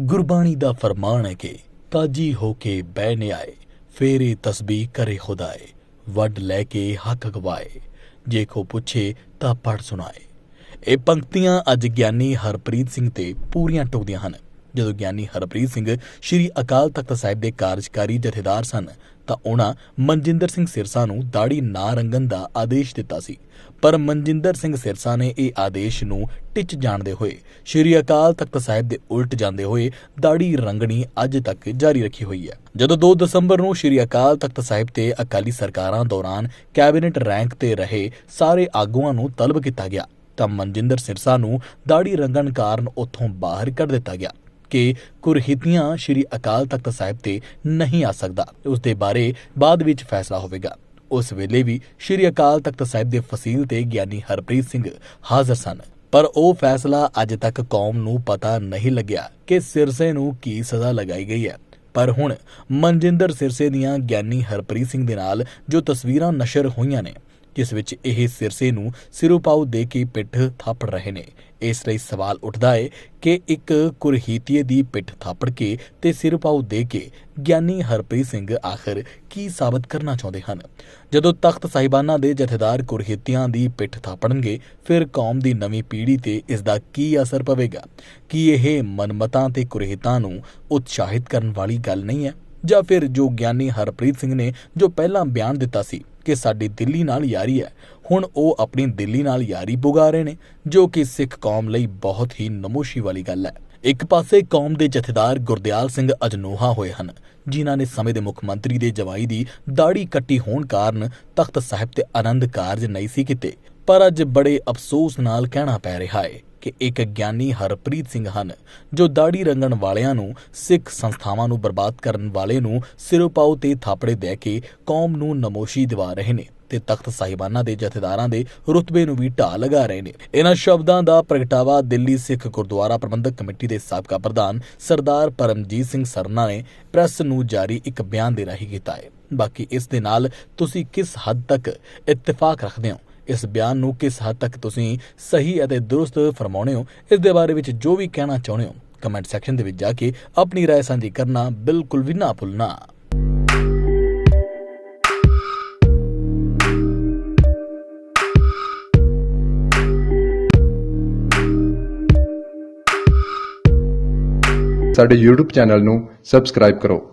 ਗੁਰਬਾਣੀ ਦਾ ਫਰਮਾਨ ਹੈ ਕਿ ਕਾਜੀ ਹੋ ਕੇ ਬਹਿ ਆਏ, ਫੇਰੇ ਤਸਬੀਹ ਕਰੇ ਖੁਦਾਏ ਵੱਡ ਲੈ ਕੇ ਹੱਕ ਗਵਾਏ, ਜੇ ਕੋ ਪੁੱਛੇ ਤਾਂ ਪੜ ਸੁਣਾਏ। ਇਹ ਪੰਕਤੀਆਂ ਅੱਜ ਗਿਆਨੀ ਹਰਪ੍ਰੀਤ ਸਿੰਘ ਤੇ ਪੂਰੀਆਂ ਟੁਕਦੀਆਂ ਹਨ। ਜਦੋਂ ਗਿਆਨੀ ਹਰਪ੍ਰੀਤ ਸਿੰਘ ਸ੍ਰੀ ਅਕਾਲ ਤਖਤ ਸਾਹਿਬ ਦੇ ਕਾਰਜਕਾਰੀ ਜਥੇਦਾਰ ਸਨ ਤਾਂ ਉਹਨਾਂ ਮਨਜਿੰਦਰ ਸਿੰਘ ਸਿਰਸਾ ਨੂੰ ਦਾੜੀ ਨਾ ਰੰਗਣ ਦਾ ਆਦੇਸ਼ ਦਿੱਤਾ ਸੀ। ਪਰ ਮਨਜਿੰਦਰ ਸਿੰਘ ਸਿਰਸਾ ਨੇ ਇਹ ਆਦੇਸ਼ ਨੂੰ ਟਿੱਚ ਜਾਣਦੇ ਹੋਏ, ਸ੍ਰੀ ਅਕਾਲ ਤਖਤ ਸਾਹਿਬ ਦੇ ਉਲਟ ਜਾਂਦੇ ਹੋਏ ਦਾੜੀ ਰੰਗਣੀ ਅੱਜ ਤੱਕ ਜਾਰੀ ਰੱਖੀ ਹੋਈ ਹੈ। ਜਦੋਂ 2 ਦਸੰਬਰ ਨੂੰ ਸ੍ਰੀ ਅਕਾਲ ਤਖਤ ਸਾਹਿਬ ਤੇ ਅਕਾਲੀ ਸਰਕਾਰਾਂ ਦੌਰਾਨ ਕੈਬਨਿਟ ਰੈਂਕ ਤੇ ਰਹੇ ਸਾਰੇ ਆਗੂਆਂ ਨੂੰ ਤਲਬ ਕੀਤਾ ਗਿਆ, ਤਾਂ ਮਨਜਿੰਦਰ ਸਿਰਸਾ ਨੂੰ ਦਾੜੀ ਰੰਗਣ ਕਾਰਨ ਉੱਥੋਂ ਬਾਹਰ ਕੱਢ ਦਿੱਤਾ ਗਿਆ। ਕਿ ਕੁਰਹੀਤੀਆਂ ਸ਼੍ਰੀ ਅਕਾਲ ਤਖਤ ਸਾਹਿਬ ਤੇ ਨਹੀਂ ਆ ਸਕਦਾ। ਉਸ ਦੇ ਬਾਰੇ ਬਾਅਦ ਵਿੱਚ ਫੈਸਲਾ ਹੋਵੇਗਾ। ਉਸ ਵੇਲੇ ਵੀ ਸ਼੍ਰੀ ਅਕਾਲ ਤਖਤ ਸਾਹਿਬ ਦੇ ਫਸੀਲ ਤੇ ਗਿਆਨੀ ਹਰਪ੍ਰੀਤ ਸਿੰਘ ਹਾਜ਼ਰ ਸਨ। ਪਰ ਉਹ ਫੈਸਲਾ ਅੱਜ ਤੱਕ ਕੌਮ ਨੂੰ ਪਤਾ ਨਹੀਂ ਲੱਗਿਆ ਕਿ ਸਿਰਸੇ ਨੂੰ ਕੀ ਸਜ਼ਾ ਲਗਾਈ ਗਈ ਹੈ। ਪਰ ਹੁਣ ਮਨਜਿੰਦਰ ਸਿਰਸੇ ਦੀਆਂ ਗਿਆਨੀ ਹਰਪ੍ਰੀਤ ਸਿੰਘ ਦੇ ਨਾਲ ਜੋ ਤਸਵੀਰਾਂ ਨਸ਼ਰ ਹੋਈਆਂ ਨੇ ਜਿਸ ਵਿੱਚ ਇਹ ਸਿਰਸੇ ਨੂੰ ਸਿਰੋਪਾਉ ਦੇ ਕੇ ਪਿੱਠ ਥਾਪੜ ਰਹੇ ਨੇ। ਇਸ ਲਈ ਸਵਾਲ ਉੱਠਦਾ ਹੈ ਕਿ ਇੱਕ ਕੁਰਹੀਤੀਏ ਦੀ ਪਿੱਠ ਥਾਪੜ ਕੇ ਤੇ ਸਿਰੋਪਾਉ ਦੇ ਕੇ ਗਿਆਨੀ ਹਰਪ੍ਰੀਤ ਸਿੰਘ ਆਖਰ ਕੀ ਸਾਬਤ ਕਰਨਾ ਚਾਹੁੰਦੇ ਹਨ? ਜਦੋਂ ਤਖਤ ਸਾਹਿਬਾਨਾਂ ਦੇ ਜਥੇਦਾਰ ਕੁਰਹੀਤੀਆਂ ਦੀ ਪਿੱਠ ਥਾਪੜਨਗੇ, ਫਿਰ ਕੌਮ ਦੀ ਨਵੀਂ ਪੀੜ੍ਹੀ ਤੇ ਇਸ ਦਾ ਕੀ ਅਸਰ ਪਵੇਗਾ? ਕੀ ਇਹ ਮਨਮਤਾਂ ਤੇ ਕੁਰਹੀਤਾਂ ਨੂੰ ਉਤਸ਼ਾਹਿਤ ਕਰਨ ਵਾਲੀ ਗੱਲ ਨਹੀਂ ਹੈ? ਜਾਂ ਫਿਰ ਜੋ ਗਿਆਨੀ ਹਰਪ੍ਰੀਤ ਸਿੰਘ ਨੇ ਜੋ ਪਹਿਲਾਂ ਬਿਆਨ ਦਿੱਤਾ ਸੀ ਕਿ ਸਾਡੀ ਦਿੱਲੀ ਨਾਲ ਯਾਰੀ ਹੈ। ਹੁਣ ਉਹ ਆਪਣੀ ਦਿੱਲੀ ਨਾਲ ਯਾਰੀ ਪੁਗਾ ਰਹੇ ਨੇ, ਜੋ ਕਿ ਸਿੱਖ ਕੌਮ ਲਈ ਬਹੁਤ ਹੀ ਨਮੋਸ਼ੀ ਵਾਲੀ ਗੱਲ ਹੈ। ਇੱਕ ਪਾਸੇ ਕੌਮ ਦੇ ਜਥੇਦਾਰ ਗੁਰਦਿਆਲ ਸਿੰਘ ਅਜਨੋਹਾ ਹੋਏ ਹਨ, ਜਿਨ੍ਹਾਂ ਨੇ ਸਮੇਂ ਦੇ ਮੁੱਖ ਮੰਤਰੀ ਦੇ ਜਵਾਈ ਦੀ ਦਾੜੀ ਕੱਟੀ ਹੋਣ ਕਾਰਨ ਤਖਤ ਸਾਹਿਬ ਤੇ ਆਨੰਦ ਕਾਰਜ ਨਹੀਂ ਸੀ ਕੀਤੇ, ਪਰ ਅੱਜ ਬੜੇ ਅਫਸੋਸ ਨਾਲ ਕਹਿਣਾ ਪੈ ਰਿਹਾ ਹੈ। ਕਿ ਇੱਕ ਗਿਆਨੀ ਹਰਪ੍ਰੀਤ ਸਿੰਘ ਹਨ, ਜੋ ਦਾੜੀ ਰੰਗਣ ਵਾਲਿਆਂ ਨੂੰ, ਸਿੱਖ ਸੰਸਥਾਵਾਂ ਨੂੰ ਬਰਬਾਦ ਕਰਨ ਵਾਲੇ ਨੂੰ ਸਿਰੋਪਾਉ ਤੇ ਥਾਪੜੇ ਦੇ ਕੇ ਕੌਮ ਨੂੰ ਨਮੋਸ਼ੀ ਦਿਵਾ ਰਹੇ ਨੇ ਤੇ ਤਖਤ ਸਾਹਿਬਾਨਾਂ ਦੇ ਜਥੇਦਾਰਾਂ ਦੇ ਰੁਤਬੇ ਨੂੰ ਵੀ ਢਾਹ ਲਗਾ ਰਹੇ ਨੇ। ਇਹਨਾਂ ਸ਼ਬਦਾਂ ਦਾ ਪ੍ਰਗਟਾਵਾ ਦਿੱਲੀ ਸਿੱਖ ਗੁਰਦੁਆਰਾ ਪ੍ਰਬੰਧਕ ਕਮੇਟੀ ਦੇ ਸਾਬਕਾ ਪ੍ਰਧਾਨ ਸਰਦਾਰ ਪਰਮਜੀਤ ਸਿੰਘ ਸਰਨਾ ਨੇ ਪ੍ਰੈਸ ਨੂੰ ਜਾਰੀ ਇੱਕ ਬਿਆਨ ਦੇ ਰਾਹੀਂ ਕੀਤਾ ਹੈ। ਬਾਕੀ ਇਸ ਦੇ ਨਾਲ ਤੁਸੀਂ ਕਿਸ ਹੱਦ ਤੱਕ ਇਤਫਾਕ ਰੱਖਦੇ ਹੋ? ਇਸ ਬਿਆਨ ਨੂੰ ਕਿਸ ਹੱਦ ਤੱਕ ਤੁਸੀਂ ਸਹੀ ਅਤੇ ਦਰੁਸਤ ਫਰਮਾਉਣੇ ਹੋ ਇਸ ਦੇ ਬਾਰੇ ਵਿੱਚ ਜੋ ਵੀ ਕਹਿਣਾ ਚਾਹੁੰਦੇ ਹੋ ਕਮੈਂਟ ਸੈਕਸ਼ਨ ਦੇ ਵਿੱਚ ਜਾ ਕੇ ਆਪਣੀ رائے ਸਾਂਝੀ ਕਰਨਾ ਬਿਲਕੁਲ ਵੀ ਨਾ ਭੁੱਲਣਾ ਸਾਡੇ YouTube ਚੈਨਲ ਨੂੰ ਸਬਸਕ੍ਰਾਈਬ ਕਰੋ